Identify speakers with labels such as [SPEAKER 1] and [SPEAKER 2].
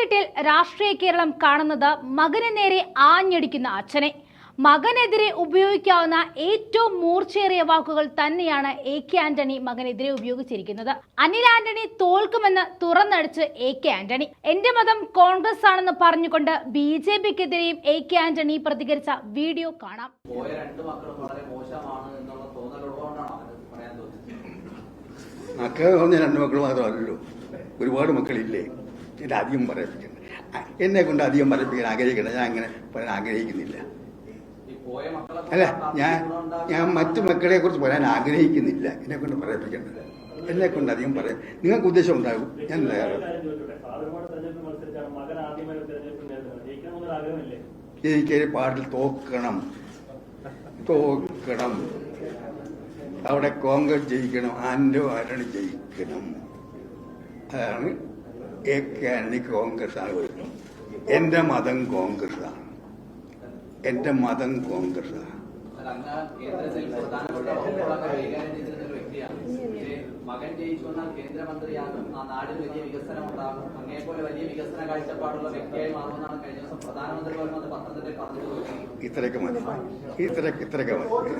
[SPEAKER 1] പത്തനംതിട്ടയിൽ രാഷ്ട്രീയ കേരളം കാണുന്നത് മകന് നേരെ ആഞ്ഞടിക്കുന്ന അച്ഛനെ. മകനെതിരെ ഉപയോഗിക്കാവുന്ന ഏറ്റവും മൂർച്ചയേറിയ വാക്കുകൾ തന്നെയാണ് എ കെ ആന്റണി മകനെതിരെ ഉപയോഗിച്ചിരിക്കുന്നത്. അനിൽ ആന്റണി തോൽക്കുമെന്ന് തുറന്നടിച്ച് എ കെ ആന്റണി. എന്റെ മതം കോൺഗ്രസ് ആണെന്ന് പറഞ്ഞുകൊണ്ട് ബി ജെ പിക്കെതിരെയും എ കെ ആന്റണി പ്രതികരിച്ച വീഡിയോ കാണാം.
[SPEAKER 2] രണ്ട്
[SPEAKER 3] മക്കൾ മാത്രമല്ലല്ലോ ഒരുപാട് മക്കളില്ലേ? ഇത് അധികം പറയിപ്പിക്കുന്നത് എന്നെ കൊണ്ട് അധികം പറയിപ്പിക്കാൻ ആഗ്രഹിക്കണം ഞാൻ അങ്ങനെ പറയാൻ ആഗ്രഹിക്കുന്നില്ല. അല്ല ഞാൻ ഞാൻ മറ്റു മക്കളെ കുറിച്ച് പറയാൻ ആഗ്രഹിക്കുന്നില്ല. എന്നെ കൊണ്ട് പറയിപ്പിക്കേണ്ടത് എന്നെ കൊണ്ട് അധികം പറയാം നിങ്ങൾക്ക് ഉദ്ദേശം ഉണ്ടാകും. ഞാൻ എനിക്ക് പാട്ടിൽ തോക്കണം. തോക്കണം. അവിടെ കോൺഗ്രസ് ജയിക്കണം. ആൻഡോ ആരാണ് ജയിക്കണം. അതാണ് എ കെ ആന്റണി കോൺഗ്രസ് ആണ് വരുന്നത് എന്റെ മതം കോൺഗ്രസ് ആണ് എന്റെ മതം കോൺഗ്രസ് ആണ്
[SPEAKER 2] മകൻ ജയിച്ചു വന്നാൽ കേന്ദ്രമന്ത്രിയാകും ആ നാടിന് വലിയ വികസനം ഉണ്ടാകും അങ്ങേപോലെ വലിയ വികസന കാഴ്ചപ്പാടുള്ള വ്യക്തിയായി മാറുമെന്നാണ് കഴിഞ്ഞ ദിവസം പ്രധാനമന്ത്രി പോലും അത് പത്രത്തിൽ പറഞ്ഞത്
[SPEAKER 3] ഇത്രയൊക്കെ മതി. ഇത്രയൊക്കെ ഇത്രയൊക്കെ മതി.